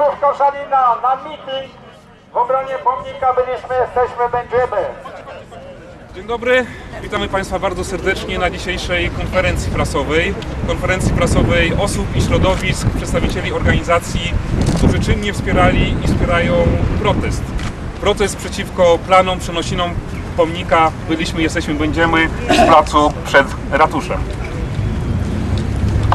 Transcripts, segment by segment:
Mieszkańców Koszalina na meeting w obronie pomnika Byliśmy, Jesteśmy, Będziemy. Dzień dobry, witamy Państwa bardzo serdecznie na dzisiejszej konferencji prasowej. Konferencji prasowej osób i środowisk, przedstawicieli organizacji, którzy czynnie wspierali i wspierają protest. Protest przeciwko planom, przenosinom pomnika Byliśmy, Jesteśmy, Będziemy z placu przed ratuszem.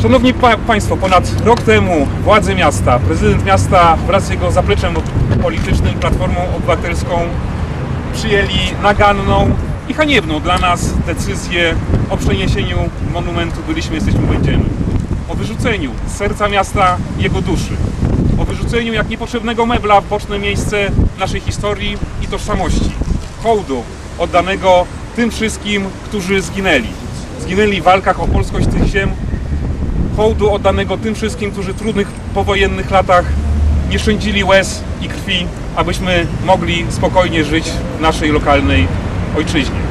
Szanowni pa Państwo, ponad rok temu władze miasta, prezydent miasta wraz z jego zapleczem politycznym, Platformą Obywatelską przyjęli naganną i haniebną dla nas decyzję o przeniesieniu monumentu Byliśmy, Jesteśmy, Będziemy. O wyrzuceniu serca miasta jego duszy. O wyrzuceniu jak niepotrzebnego mebla w boczne miejsce naszej historii i tożsamości. Hołdu oddanego tym wszystkim, którzy zginęli. Zginęli w walkach o polskość tych ziem, hołdu oddanego tym wszystkim, którzy w trudnych powojennych latach nie szczędzili łez i krwi, abyśmy mogli spokojnie żyć w naszej lokalnej ojczyźnie.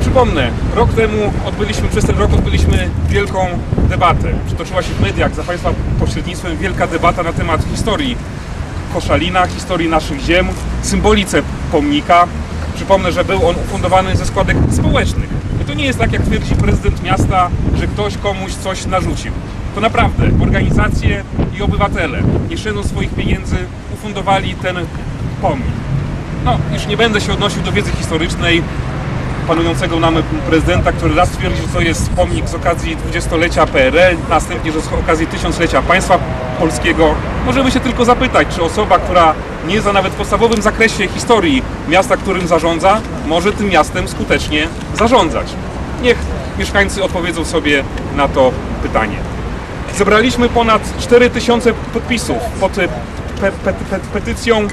Przypomnę, rok temu odbyliśmy, przez ten rok odbyliśmy wielką debatę. Przytoczyła się w mediach za Państwa pośrednictwem wielka debata na temat historii Koszalina, historii naszych ziem, symbolice pomnika. Przypomnę, że był on ufundowany ze składek społecznych. To nie jest tak, jak twierdzi prezydent miasta, że ktoś komuś coś narzucił. To naprawdę organizacje i obywatele, nie szczędząc swoich pieniędzy, ufundowali ten pomnik. No, już nie będę się odnosił do wiedzy historycznej panującego nam prezydenta, który raz twierdził, że to jest pomnik z okazji dwudziestolecia PRL, następnie, że z okazji tysiąclecia państwa polskiego. Możemy się tylko zapytać, czy osoba, która nie zna nawet w podstawowym zakresie historii miasta, którym zarządza, może tym miastem skutecznie zarządzać. Niech mieszkańcy odpowiedzą sobie na to pytanie. Zebraliśmy ponad 4000 podpisów pod pe, pe, pe, petycją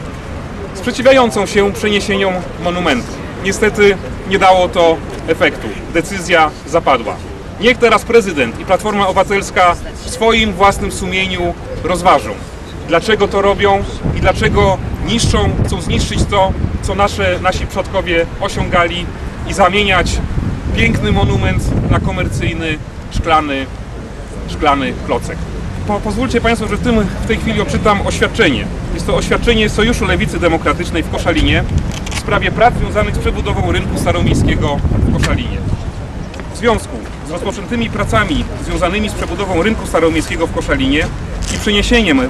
sprzeciwiającą się przeniesieniom monumentu. Niestety nie dało to efektu. Decyzja zapadła. Niech teraz prezydent i Platforma Obywatelska w swoim własnym sumieniu rozważą, dlaczego to robią i dlaczego niszczą, chcą zniszczyć to, co nasze, nasi przodkowie osiągali i zamieniać piękny monument na komercyjny, szklany, szklany klocek. Po, pozwólcie Państwo, że w, tym, w tej chwili odczytam oświadczenie. Jest to oświadczenie Sojuszu Lewicy Demokratycznej w Koszalinie w sprawie prac związanych z przebudową rynku staromiejskiego w Koszalinie. W związku z rozpoczętymi pracami związanymi z przebudową rynku staromiejskiego w Koszalinie i przeniesieniem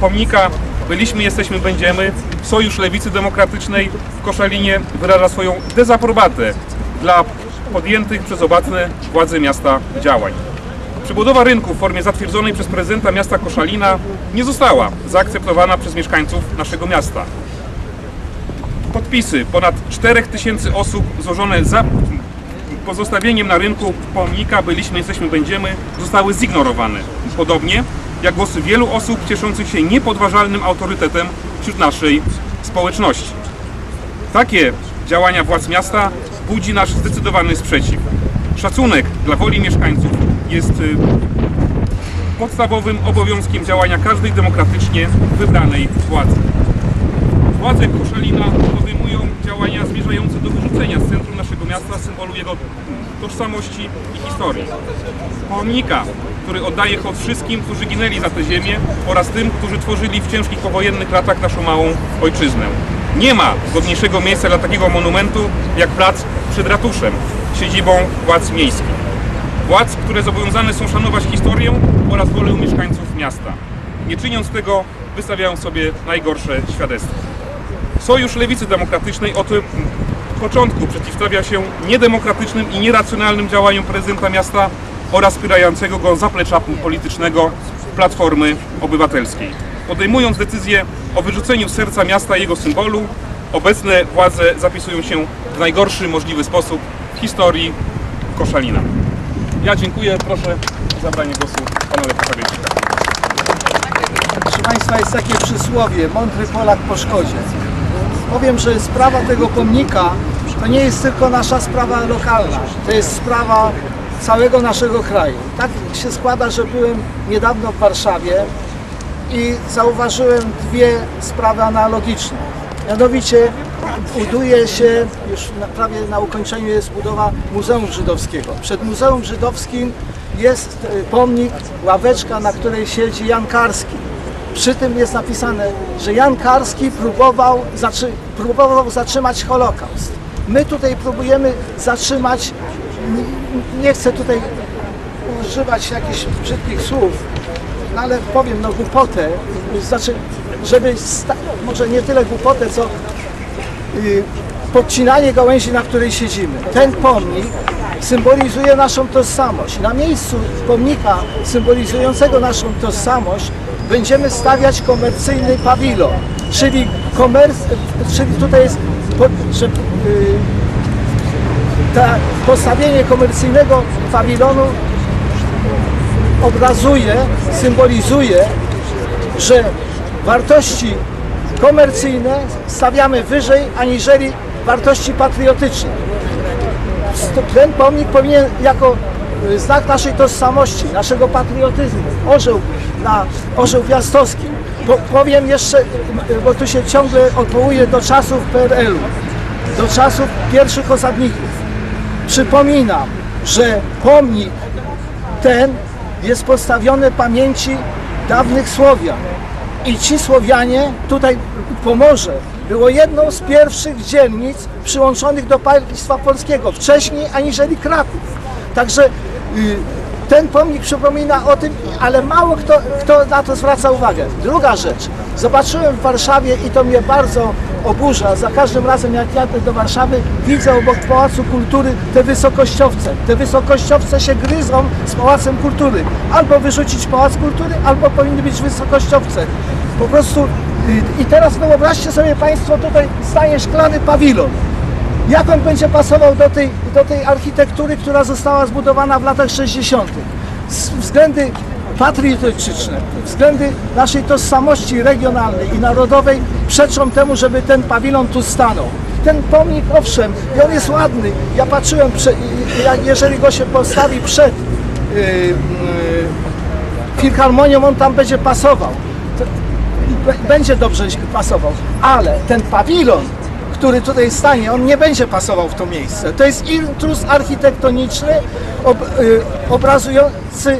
pomnika Byliśmy, Jesteśmy, Będziemy, Sojusz Lewicy Demokratycznej w Koszalinie wyraża swoją dezaprobatę dla podjętych przez obecne władze miasta działań. Przebudowa rynku w formie zatwierdzonej przez prezydenta miasta Koszalina nie została zaakceptowana przez mieszkańców naszego miasta. Podpisy ponad 4000 osób złożone za pozostawieniem na rynku pomnika Byliśmy, Jesteśmy, Będziemy zostały zignorowane. Podobnie jak głosy wielu osób cieszących się niepodważalnym autorytetem wśród naszej społeczności. Takie działania władz miasta budzi nasz zdecydowany sprzeciw. Szacunek dla woli mieszkańców jest y, podstawowym obowiązkiem działania każdej demokratycznie wybranej władzy. Władze Koszalina podejmują działania zmierzające do wyrzucenia z centrum naszego miasta symbolu jego tożsamości i historii. Pomnika, który oddaje hołd wszystkim, którzy ginęli za tę ziemię oraz tym, którzy tworzyli w ciężkich powojennych latach naszą małą ojczyznę. Nie ma godniejszego miejsca dla takiego monumentu jak plac przed ratuszem, siedzibą władz miejskich. Władz, które zobowiązane są szanować historię oraz wolę mieszkańców miasta. Nie czyniąc tego, wystawiają sobie najgorsze świadectwo. Sojusz Lewicy Demokratycznej od początku przeciwstawia się niedemokratycznym i nieracjonalnym działaniom prezydenta miasta oraz wspierającego go zaplecza politycznego Platformy Obywatelskiej. Podejmując decyzję o wyrzuceniu serca miasta jego symbolu, obecne władze zapisują się w najgorszy możliwy sposób w historii Koszalina. Ja dziękuję, proszę o zabranie głosu pana Lewica. Proszę Państwa, jest takie przysłowie, mądry Polak po szkodzie. Powiem, że sprawa tego pomnika to nie jest tylko nasza sprawa lokalna, to jest sprawa całego naszego kraju. Tak się składa, że byłem niedawno w Warszawie i zauważyłem dwie sprawy analogiczne. Mianowicie buduje się, już na, prawie na ukończeniu jest budowa Muzeum Żydowskiego. Przed Muzeum Żydowskim jest y, pomnik, ławeczka, na której siedzi Jan Karski. Przy tym jest napisane, że Jan Karski próbował, próbował zatrzymać Holokaust. My tutaj próbujemy zatrzymać, nie chcę tutaj używać jakichś brzydkich słów, no ale powiem, no głupotę, znaczy, żeby, może nie tyle głupotę, co y, podcinanie gałęzi, na której siedzimy. Ten pomnik symbolizuje naszą tożsamość. Na miejscu pomnika symbolizującego naszą tożsamość będziemy stawiać komercyjny pawilon, czyli, komer, czyli tutaj jest, że, y, ta, postawienie komercyjnego pawilonu obrazuje, symbolizuje, że wartości komercyjne stawiamy wyżej aniżeli wartości patriotyczne. Ten pomnik powinien jako y, znak naszej tożsamości, naszego patriotyzmu, orzeł, na, orzeł piastowski. Po, powiem jeszcze, y, bo tu się ciągle odwołuje do czasów PRL-u, do czasów pierwszych osadników. Przypominam, że pomnik ten jest postawiony pamięci dawnych Słowian. I ci Słowianie, tutaj Pomorze, było jedną z pierwszych dzielnic przyłączonych do państwa polskiego, wcześniej aniżeli Kraków. Także y, ten pomnik przypomina o tym, ale mało kto, kto na to zwraca uwagę. Druga rzecz, zobaczyłem w Warszawie i to mnie bardzo oburza. Za każdym razem jak jadę do Warszawy, widzę obok Pałacu Kultury te wysokościowce. Te wysokościowce się gryzą z Pałacem Kultury. Albo wyrzucić Pałac Kultury, albo powinny być wysokościowce. Po prostu y, i teraz wyobraźcie sobie Państwo, tutaj stanie szklany pawilon. Jak on będzie pasował do tej, do tej architektury, która została zbudowana w latach 60. Z- Względy patriotyczne, względy naszej tożsamości regionalnej i narodowej przeczą temu, żeby ten pawilon tu stanął. Ten pomnik, owszem, i on jest ładny. Ja patrzyłem, jeżeli go się postawi przed yy, yy, filharmonią, on tam będzie pasował. Będzie dobrze pasował, ale ten pawilon, który tutaj stanie, on nie będzie pasował w to miejsce. To jest intruz architektoniczny ob, y, obrazujący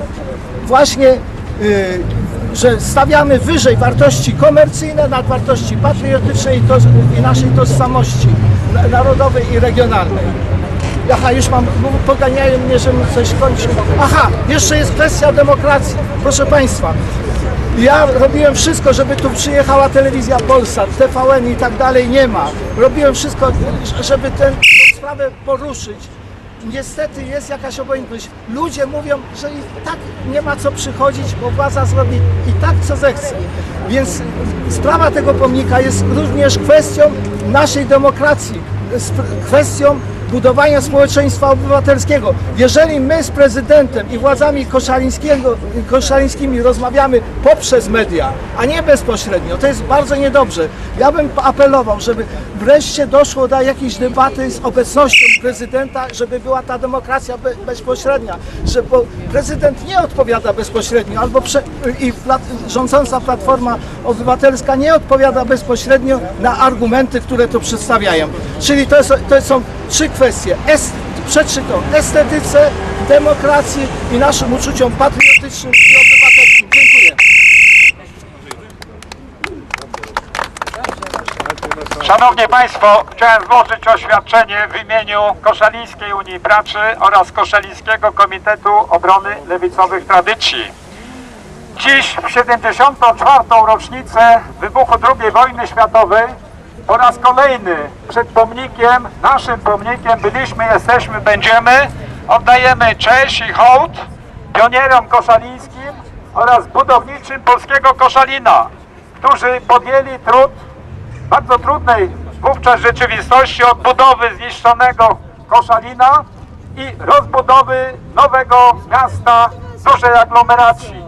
właśnie, y, że stawiamy wyżej wartości komercyjne nad wartości patriotycznej i, to, i naszej tożsamości na- narodowej i regionalnej. Aha, już mam, poganiają mnie, żebym coś kończył. Aha, jeszcze jest kwestia demokracji. Proszę Państwa, ja robiłem wszystko, żeby tu przyjechała telewizja Polsat, TVN i tak dalej, nie ma. Robiłem wszystko, żeby tę sprawę poruszyć. Niestety jest jakaś obojętność. Ludzie mówią, że i tak nie ma co przychodzić, bo władza zrobi i tak co zechce. Więc sprawa tego pomnika jest również kwestią naszej demokracji, kwestią budowania społeczeństwa obywatelskiego. Jeżeli my z prezydentem i władzami koszalińskimi rozmawiamy poprzez media, a nie bezpośrednio, to jest bardzo niedobrze. Ja bym apelował, żeby wreszcie doszło do jakiejś debaty z obecnością prezydenta, żeby była ta demokracja be, bezpośrednia, że bo prezydent nie odpowiada bezpośrednio, albo i plat, rządząca Platforma Obywatelska nie odpowiada bezpośrednio na argumenty, które tu przedstawiają. Czyli to, jest, to są trzy kwestie. Est, przeczytam estetyce, demokracji i naszym uczuciom patriotycznym i obywatelskim. Dziękuję. Szanowni Państwo, chciałem złożyć oświadczenie w imieniu Koszalińskiej Unii Pracy oraz Koszalińskiego Komitetu Obrony Lewicowych Tradycji. Dziś w 74. rocznicę wybuchu II wojny światowej po raz kolejny przed pomnikiem, naszym pomnikiem byliśmy, jesteśmy, będziemy, oddajemy cześć i hołd pionierom koszalińskim oraz budowniczym polskiego Koszalina, którzy podjęli trud bardzo trudnej wówczas rzeczywistości odbudowy zniszczonego Koszalina i rozbudowy nowego miasta dużej aglomeracji.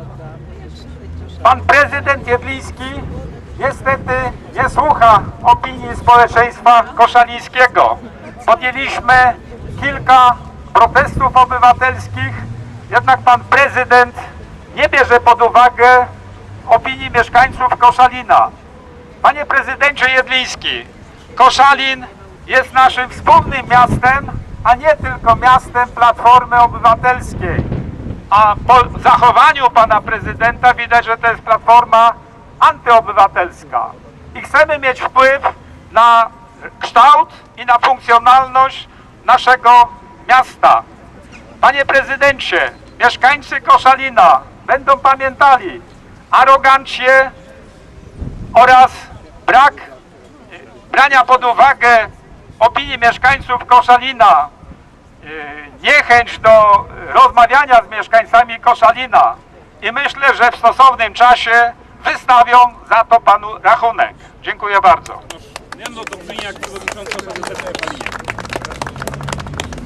Pan prezydent Jedliński niestety nie słucha opinii społeczeństwa koszalińskiego. Podjęliśmy kilka protestów obywatelskich, jednak pan prezydent nie bierze pod uwagę opinii mieszkańców Koszalina. Panie prezydencie Jedliński, Koszalin jest naszym wspólnym miastem, a nie tylko miastem Platformy Obywatelskiej. A po zachowaniu pana prezydenta widać, że to jest platforma antyobywatelska. I chcemy mieć wpływ na kształt i na funkcjonalność naszego miasta. Panie prezydencie, mieszkańcy Koszalina będą pamiętali arogancję oraz brak brania pod uwagę opinii mieszkańców Koszalina, y, niechęć do rozmawiania z mieszkańcami Koszalina i myślę, że w stosownym czasie wystawią za to panu rachunek. Dziękuję bardzo. Jano Dobrzyniak, przewodniczący OPZZ Palinie.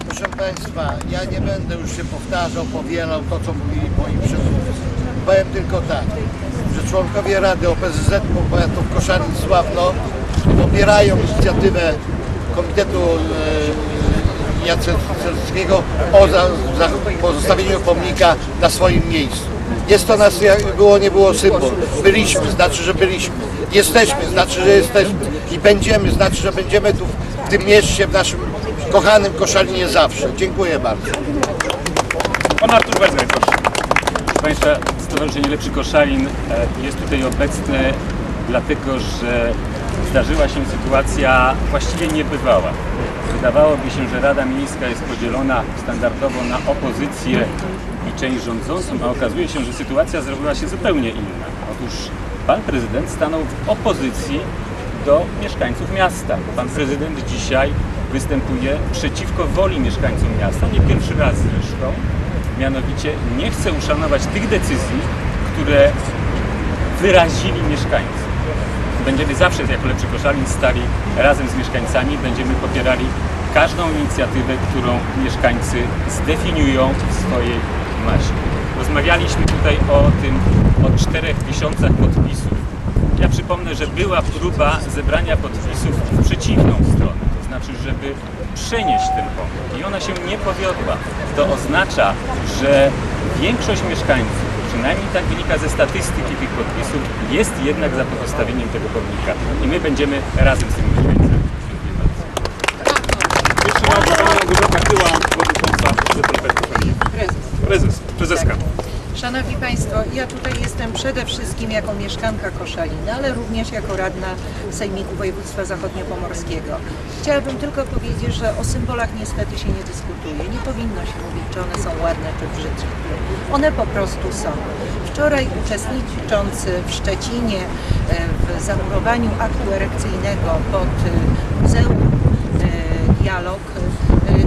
Proszę Państwa, ja nie będę już się powtarzał, powielał to, co mówili moi przedmówcy. Powiem tylko tak, że członkowie Rady OPZZ Powiatów Koszalin Sławno popierają inicjatywę Komitetu e, Jacenskiego o pozostawieniu pomnika na swoim miejscu. Jest to nas, jak było, nie było symbol. Byliśmy, znaczy, że byliśmy. Jesteśmy, znaczy, że jesteśmy. I będziemy, znaczy, że będziemy tu w tym mieście, w naszym kochanym Koszalinie zawsze. Dziękuję bardzo. Pan Artur Bezgaj, proszę. Proszę Państwa, Stowarzyszenie Lepszy Koszalin e, jest tutaj obecne dlatego, że zdarzyła się sytuacja właściwie niebywała. Wydawałoby się, że Rada Miejska jest podzielona standardowo na opozycję i część rządzącą, a okazuje się, że sytuacja zrobiła się zupełnie inna. Otóż Pan Prezydent stanął w opozycji do mieszkańców miasta. Pan Prezydent dzisiaj występuje przeciwko woli mieszkańców miasta, nie pierwszy raz zresztą. Mianowicie nie chce uszanować tych decyzji, które wyrazili mieszkańcy. Będziemy zawsze jako Lepszy Koszalin stali razem z mieszkańcami, będziemy popierali każdą inicjatywę, którą mieszkańcy zdefiniują w swojej Rozmawialiśmy tutaj o tym, o czterech tysiącach podpisów. Ja przypomnę, że była próba zebrania podpisów w przeciwną stronę, to znaczy, żeby przenieść ten pomnik i ona się nie powiodła. To oznacza, że większość mieszkańców, przynajmniej tak wynika ze statystyki tych podpisów, jest jednak za pozostawieniem tego pomnika i my będziemy razem z tymi mieszkańcami. Dziękuję bardzo. Jeszcze raz Pana Małgorzata Chyła, przewodnicząca ZLP Koszalin. Prezes, prezeska. Szanowni Państwo, ja tutaj jestem przede wszystkim jako mieszkanka Koszalina, ale również jako radna Sejmiku Województwa Zachodniopomorskiego. Chciałabym tylko powiedzieć, że o symbolach niestety się nie dyskutuje. Nie powinno się mówić, czy one są ładne, czy brzydkie. One po prostu są. Wczoraj uczestniczący w Szczecinie e, w zamurowaniu aktu erekcyjnego pod e, Muzeum Dialog e,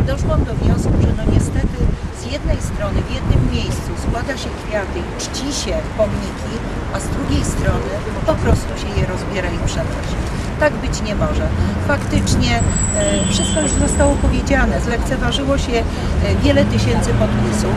doszłam do wniosku, że no niestety z jednej strony w jednym miejscu składa się kwiaty i czci się pomniki, a z drugiej strony po prostu się je rozbiera i przenosi. Tak być nie może. Faktycznie e, wszystko już zostało powiedziane, zlekceważyło się e, wiele tysięcy podpisów.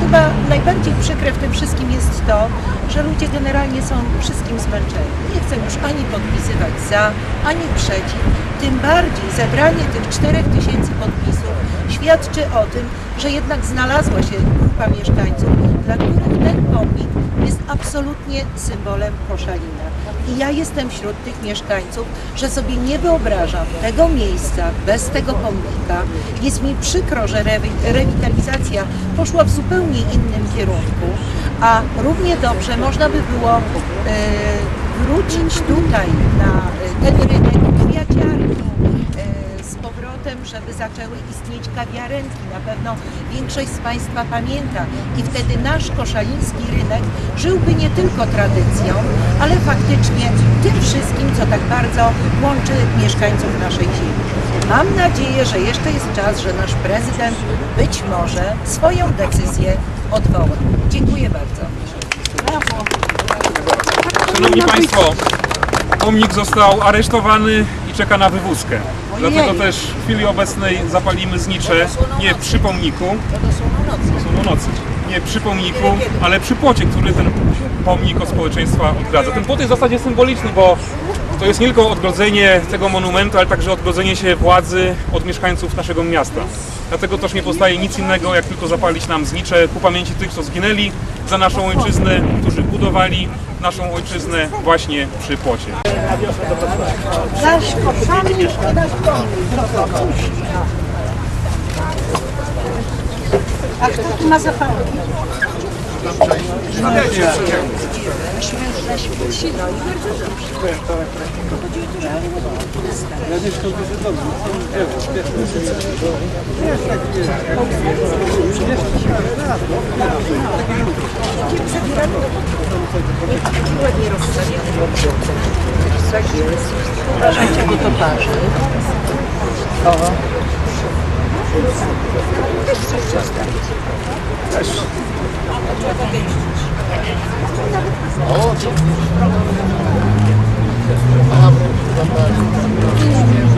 Chyba najbardziej przykre w tym wszystkim jest to, że ludzie generalnie są wszystkim zmęczeni. Nie chcą już ani podpisywać za, ani przeciw. Tym bardziej zebranie tych 4000 podpisów świadczy o tym, że jednak znalazła się grupa mieszkańców, dla których ten pomnik jest absolutnie symbolem Koszalina. I ja jestem wśród tych mieszkańców, że sobie nie wyobrażam tego miejsca bez tego pomnika. Jest mi przykro, że rewi- rewitalizacja poszła w zupełnie innym kierunku, a równie dobrze można by było e, wrócić tutaj na e, ten rynek kwiaciarki, e, z powrotem, żeby zaczęły istnieć kawiarenki. Na pewno większość z Państwa pamięta i wtedy nasz koszaliński rynek żyłby nie tylko tradycją, ale faktycznie tym wszystkim, co tak bardzo łączy mieszkańców naszej ziemi. Mam nadzieję, że jeszcze jest czas, że nasz prezydent być może swoją decyzję odwoła. Dziękuję bardzo. Szanowni Państwo, pomnik został aresztowany i czeka na wywózkę. Dlatego też w chwili obecnej zapalimy znicze nie przy pomniku, są do nocy, nie przy pomniku, ale przy płocie, który ten pomnik od społeczeństwa odgradza. Ten płot jest w zasadzie symboliczny, bo to jest nie tylko odgrodzenie tego monumentu, ale także odgrodzenie się władzy od mieszkańców naszego miasta. Dlatego też nie pozostaje nic innego, jak tylko zapalić nam znicze ku pamięci tych, co zginęli za naszą ojczyznę, którzy budowali naszą ojczyznę właśnie przy płocie. Zaś koszami A kto tu ma zapałki? Ja nie szkodzę, że dobrze. Wiesz, tak jest. Tak jest. Uważajcie, bo to parzy. O. 어, 좀. 아, 뭐, 감사합니다.